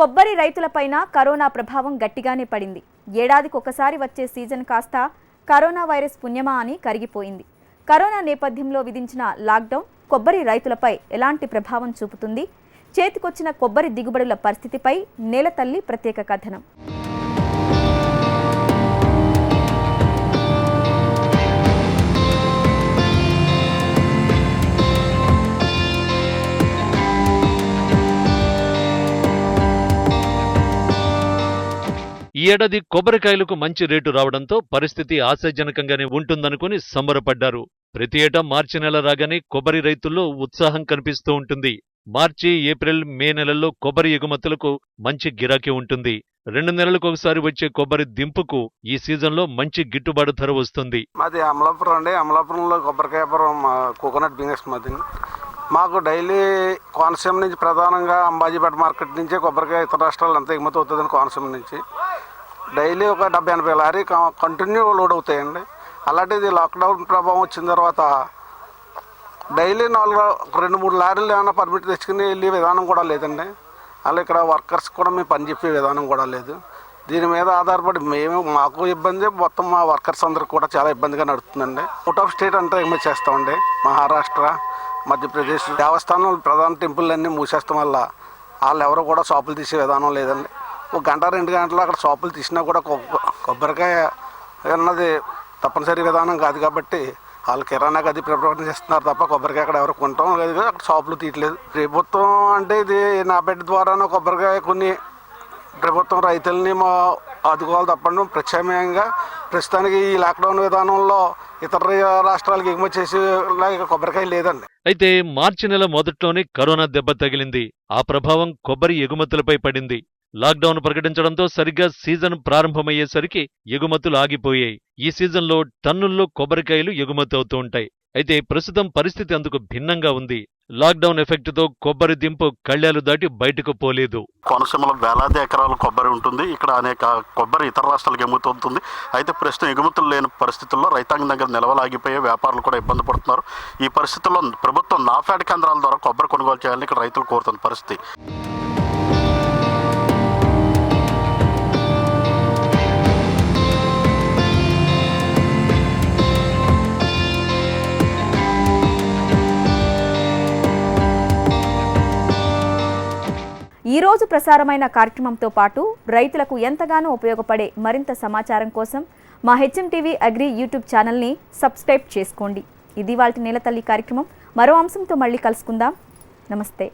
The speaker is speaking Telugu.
కొబ్బరి రైతులపైన కరోనా ప్రభావం గట్టిగానే పడింది. ఏడాదికి ఒకసారి వచ్చే సీజన్ కాస్త కరోనా వైరస్ పుణ్యమా అని కరిగిపోయింది. కరోనా నేపథ్యంలో విధించిన లాక్డౌన్ కొబ్బరి రైతులపై ఎలాంటి ప్రభావం చూపుతుంది? చేతికొచ్చిన కొబ్బరి దిగుబడుల పరిస్థితిపై నేలతల్లి ప్రత్యేక కథనం. ఈ ఏడాది కొబ్బరికాయలకు మంచి రేటు రావడంతో పరిస్థితి ఆశాజనకంగానే ఉంటుందనుకుని సంబరపడ్డారు. ప్రతి ఏటా మార్చి నెల రాగానే కొబ్బరి రైతుల్లో ఉత్సాహం కనిపిస్తూ ఉంటుంది. మార్చి ఏప్రిల్ మే నెలల్లో కొబ్బరి ఎగుమతులకు మంచి గిరాకీ ఉంటుంది. రెండు నెలలకు ఒకసారి వచ్చే కొబ్బరి దింపుకు ఈ సీజన్లో మంచి గిట్టుబాటు ధర వస్తుంది. మాది అమలాపురం అండి. అమలాపురంలో కొబ్బరికాయపురం కోకోనట్ బిజినెస్ మాది. మాకు డైలీ కోనసీమ నుంచి ప్రధానంగా అంబాజీపేట మార్కెట్ నుంచే కొబ్బరికాయ ఇతర రాష్ట్రాలు అంతా ఎగుమతి అవుతుందని కోనసీమ నుంచి. డైలీ ఒక డెబ్బై ఎనభై లారీ కంటిన్యూ లోడ్ అవుతాయండి. అలాంటిది లాక్డౌన్ ప్రభావం వచ్చిన తర్వాత డైలీ నాలుగు రెండు మూడు లారీలు ఏమైనా పర్మిట్ తెచ్చుకుని వెళ్ళే విధానం కూడా లేదండి. అలా ఇక్కడ వర్కర్స్ కూడా మేము పని చెప్పే విధానం కూడా లేదు. దీని మీద ఆధారపడి మేము మాకు ఇబ్బంది మొత్తం మా వర్కర్స్ అందరికి కూడా చాలా ఇబ్బందిగా నడుస్తుందండి. అవుట్ ఆఫ్ స్టేట్ అంతా ఎగుమతి చేస్తామండి? మహారాష్ట్ర మధ్యప్రదేశ్ దేవస్థానం ప్రధాన టెంపుల్ అన్నీ మూసేస్తాం వల్ల వాళ్ళు ఎవరు కూడా షాపులు తీసే విధానం లేదండి. ఒక గంట రెండు గంటలు అక్కడ షాపులు తీసినా కూడా కొబ్బ- కొబ్బరికాయ అన్నది తప్పనిసరి విధానం కాదు కాబట్టి వాళ్ళు కిరాణా గది ప్రిపరేషన్ చేస్తున్నారు తప్ప కొబ్బరికాయ అక్కడ ఎవరు కొంటాం లేదు కదా, అక్కడ షాపులు తీయట్లేదు. ప్రభుత్వం అంటే ఇది నా బిడ్డ ద్వారానే కొబ్బరికాయ కొన్ని ప్రభుత్వం రైతుల్ని మా ఆదుకోవాలి తప్పండి ప్రత్యామ్నాయంగా ప్రస్తుతానికి ఈ లాక్డౌన్ విధానంలో ఇతర రాష్ట్రాలకు ఎగుమతి చేసే కొబ్బరికాయ లేదండి. అయితే మార్చి నెల మొదట్లోనే కరోనా దెబ్బ తగిలింది. ఆ ప్రభావం కొబ్బరి ఎగుమతులపై పడింది. లాక్డౌన్ ప్రకటించడంతో సరిగ్గా సీజన్ ప్రారంభమయ్యేసరికి ఎగుమతులు ఆగిపోయాయి. ఈ సీజన్లో టన్నుల్లో కొబ్బరికాయలు ఎగుమతి అవుతూ ఉంటాయి. అయితే ప్రస్తుతం పరిస్థితి అందుకు భిన్నంగా ఉంది. లాక్డౌన్ ఎఫెక్ట్తో కొబ్బరి దింపు కళ్యాలు దాటి బయటకు పోలేదు. కోనసీమలో వేలాది ఎకరాల కొబ్బరి ఉంటుంది. ఇక్కడ అనేక కొబ్బరి ఇతర రాష్ట్రాలకు ఎగుమవుతుంది అయితే ప్రస్తుతం ఎగుమతులు లేని పరిస్థితుల్లో రైతాంగం దగ్గర నిలవలాగిపోయే వ్యాపారులు కూడా ఇబ్బంది పడుతున్నారు. ఈ పరిస్థితుల్లో ప్రభుత్వం నాఫ్యాడ్ కేంద్రాల ద్వారా కొబ్బరి కొనుగోలు చేయాలని ఇక్కడ రైతులు కోరుతున్న పరిస్థితి. ఈరోజు ప్రసారమైన కార్యక్రమంతో పాటు రైతులకు ఎంతగానో ఉపయోగపడే మరింత సమాచారం కోసం మా హెచ్ఎం టీవీ అగ్రి యూట్యూబ్ ఛానల్ని సబ్స్క్రైబ్ చేసుకోండి. ఇది వాళ్ళ నేలతల్లి కార్యక్రమం. మరో అంశంతో మళ్ళీ కలుసుకుందాం. నమస్తే.